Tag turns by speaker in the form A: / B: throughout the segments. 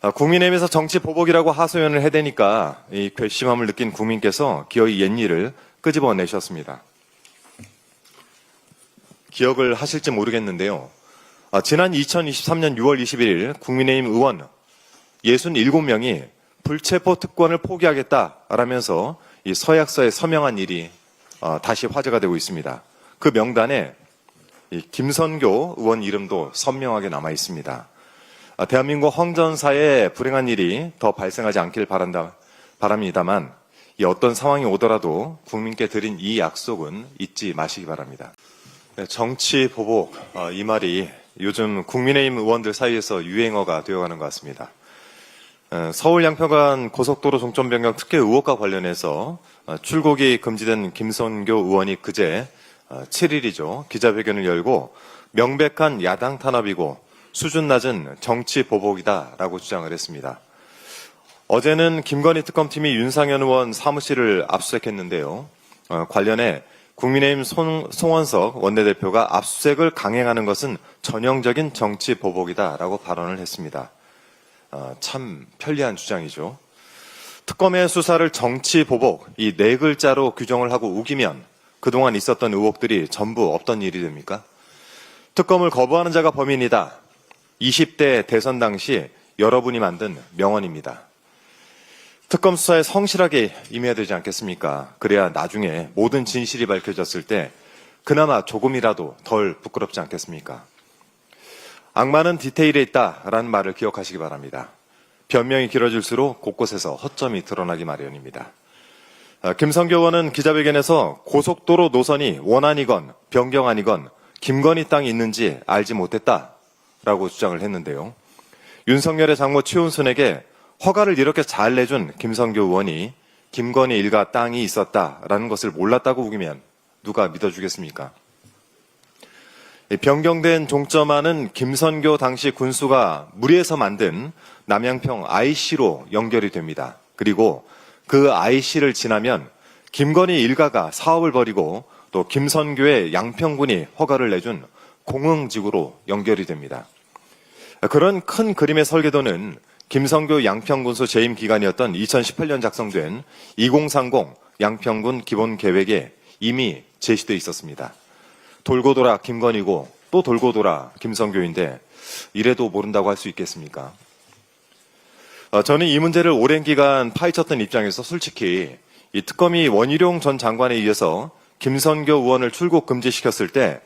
A: 아, 국민의힘에서 정치 보복이라고 하소연을 해대니까 이 괘씸함을 느낀 국민께서 기어이 옛일을 끄집어내셨습니다. 기억을 하실지 모르겠는데요. 아, 지난 2023년 6월 21일 국민의힘 의원 67명이 불체포 특권을 포기하겠다라면서 이 서약서에 서명한 일이 어, 다시 화제가 되고 있습니다. 그 명단에 이 김선교 의원 이름도 선명하게 남아 있습니다. 아, 대한민국 헌전사에 불행한 일이 더 발생하지 않길 바란다, 바랍니다만 이 어떤 상황이 오더라도 국민께 드린 이 약속은 잊지 마시기 바랍니다. 네, 정치 보복 어, 이 말이 요즘 국민의힘 의원들 사이에서 유행어가 되어가는 것 같습니다. 어, 서울 양평간 고속도로 종점 변경 특혜 의혹과 관련해서 어, 출국이 금지된 김선교 의원이 그제 7일이죠 기자회견을 열고 명백한 야당 탄압이고 수준 낮은 정치 보복이다라고 주장을 했습니다. 어제는 김건희 특검팀이 윤상현 의원 사무실을 압수수색했는데요. 어, 관련해 국민의힘 송, 송원석 원내대표가 압수수색을 강행하는 것은 전형적인 정치 보복이다라고 발언을 했습니다. 어, 참 편리한 주장이죠. 특검의 수사를 정치 보복 이 네 글자로 규정을 하고 우기면 그동안 있었던 의혹들이 전부 없던 일이 됩니까? 특검을 거부하는 자가 범인이다. 20대 대선 당시 여러분이 만든 명언입니다. 특검 수사에 성실하게 임해야 되지 않겠습니까? 그래야 나중에 모든 진실이 밝혀졌을 때 그나마 조금이라도 덜 부끄럽지 않겠습니까? 악마는 디테일에 있다라는 말을 기억하시기 바랍니다. 변명이 길어질수록 곳곳에서 허점이 드러나기 마련입니다. 아, 김성교 의원은 기자회견에서 고속도로 노선이 원안이건 변경안이건 김건희 땅이 있는지 알지 못했다 라고 주장을 했는데요. 윤석열의 장모 최은순에게 허가를 이렇게 잘 내준 김성교 의원이 김건희 일가 땅이 있었다라는 것을 몰랐다고 우기면 누가 믿어주겠습니까? 이 변경된 종점안은 김선교 당시 군수가 무리해서 만든 남양평 IC로 연결이 됩니다. 그리고 그 IC를 지나면 김건희 일가가 사업을 벌이고 또 김선교의 양평군이 허가를 내준 공흥지구로 연결이 됩니다. 그런 큰 그림의 설계도는 김성교 양평군수 재임 기간이었던 2018년 작성된 2030 양평군 기본 계획에 이미 제시돼 있었습니다. 돌고 돌아 김건희고 또 돌고 돌아 김성교인데 이래도 모른다고 할 수 있겠습니까? 어, 저는 이 문제를 오랜 기간 파헤쳤던 입장에서 솔직히 이 특검이 원희룡 전 장관에 의해서 김선교 의원을 출국 금지시켰을 때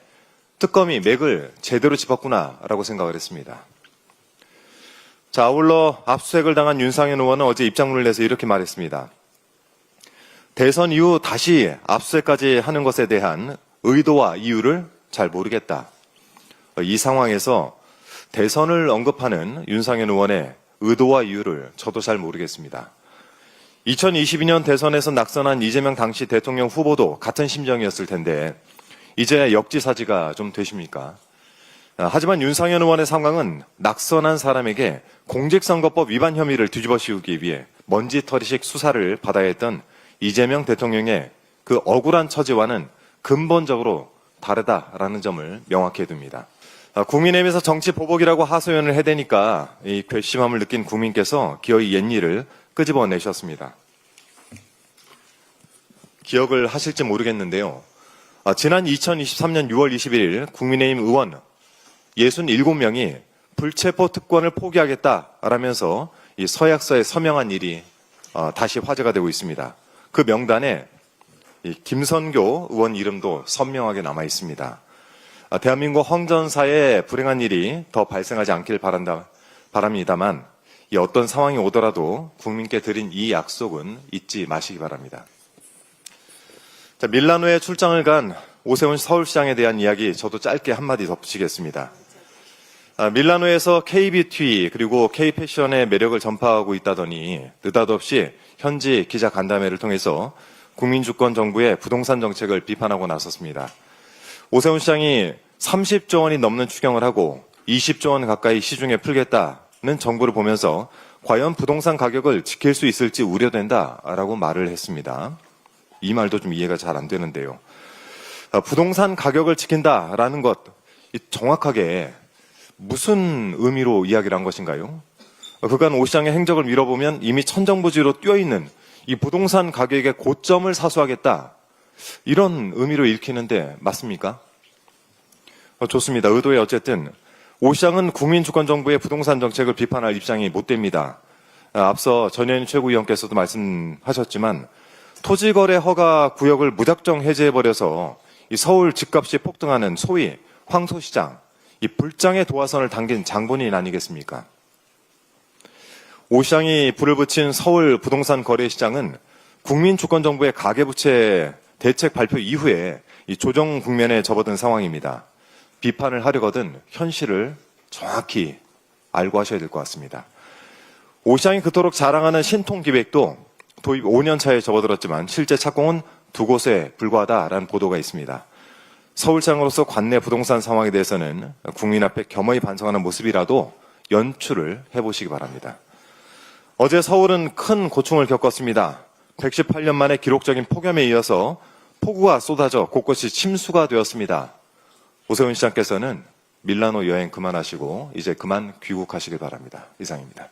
A: 특검이 맥을 제대로 짚었구나라고 생각을 했습니다. 자, 아울러 압수수색을 당한 윤상현 의원은 어제 입장문을 내서 이렇게 말했습니다. 대선 이후 다시 압수수색까지 하는 것에 대한 의도와 이유를 잘 모르겠다. 이 상황에서 대선을 언급하는 윤상현 의원의 의도와 이유를 저도 잘 모르겠습니다. 2022년 대선에서 낙선한 이재명 당시 대통령 후보도 같은 심정이었을 텐데 이제 역지사지가 좀 되십니까? 아, 하지만 윤상현 의원의 상황은 낙선한 사람에게 공직선거법 위반 혐의를 뒤집어 씌우기 위해 먼지털이식 수사를 받아야 했던 이재명 대통령의 그 억울한 처지와는 근본적으로 다르다라는 점을 명확히 해둡니다. 아, 국민의힘에서 정치 보복이라고 하소연을 해대니까 이 괘씸함을 느낀 국민께서 기어이 옛 일을 끄집어내셨습니다. 기억을 하실지 모르겠는데요. 아, 지난 2023년 6월 21일 국민의힘 의원 67명이 불체포 특권을 포기하겠다라면서 이 서약서에 서명한 일이 어, 다시 화제가 되고 있습니다. 그 명단에 이 김선교 의원 이름도 선명하게 남아 있습니다. 아, 대한민국 헌전사에 불행한 일이 더 발생하지 않길 바란다, 바랍니다만 이 어떤 상황이 오더라도 국민께 드린 이 약속은 잊지 마시기 바랍니다. 자, 밀라노에 출장을 간 오세훈 서울시장에 대한 이야기 저도 짧게 한마디 덧붙이겠습니다. 아, 밀라노에서 K뷰티 그리고 K패션의 매력을 전파하고 있다더니 느닷없이 현지 기자 간담회를 통해서 국민주권 정부의 부동산 정책을 비판하고 나섰습니다. 오세훈 시장이 30조 원이 넘는 추경을 하고 20조 원 가까이 시중에 풀겠다는 정부를 보면서 과연 부동산 가격을 지킬 수 있을지 우려된다라고 말을 했습니다. 이 말도 좀 이해가 잘 안 되는데요. 아, 부동산 가격을 지킨다라는 것 정확하게 무슨 의미로 이야기를 한 것인가요? 그간 오 시장의 행적을 밀어보면 이미 천정부지로 뛰어있는 이 부동산 가격의 고점을 사수하겠다. 이런 의미로 읽히는데 맞습니까? 어, 좋습니다. 의도에 어쨌든 오 시장은 국민주권정부의 부동산 정책을 비판할 입장이 못 됩니다. 아, 앞서 전현희 최고위원께서도 말씀하셨지만 토지거래 허가 구역을 무작정 해제해버려서 이 서울 집값이 폭등하는 소위 황소시장, 이 불장의 도화선을 당긴 장본인 아니겠습니까? 오 시장이 불을 붙인 서울 부동산 거래 시장은 국민주권정부의 가계부채 대책 발표 이후에 이 조정 국면에 접어든 상황입니다. 비판을 하려거든 현실을 정확히 알고 하셔야 될 것 같습니다. 오 시장이 그토록 자랑하는 신통 기획도 도입 5년 차에 접어들었지만 실제 착공은 두 곳에 불과하다라는 보도가 있습니다. 서울시장으로서 관내 부동산 상황에 대해서는 국민 앞에 겸허히 반성하는 모습이라도 연출을 해보시기 바랍니다. 어제 서울은 큰 고충을 겪었습니다. 118년 만에 기록적인 폭염에 이어서 폭우가 쏟아져 곳곳이 침수가 되었습니다. 오세훈 시장께서는 밀라노 여행 그만하시고 이제 그만 귀국하시길 바랍니다. 이상입니다.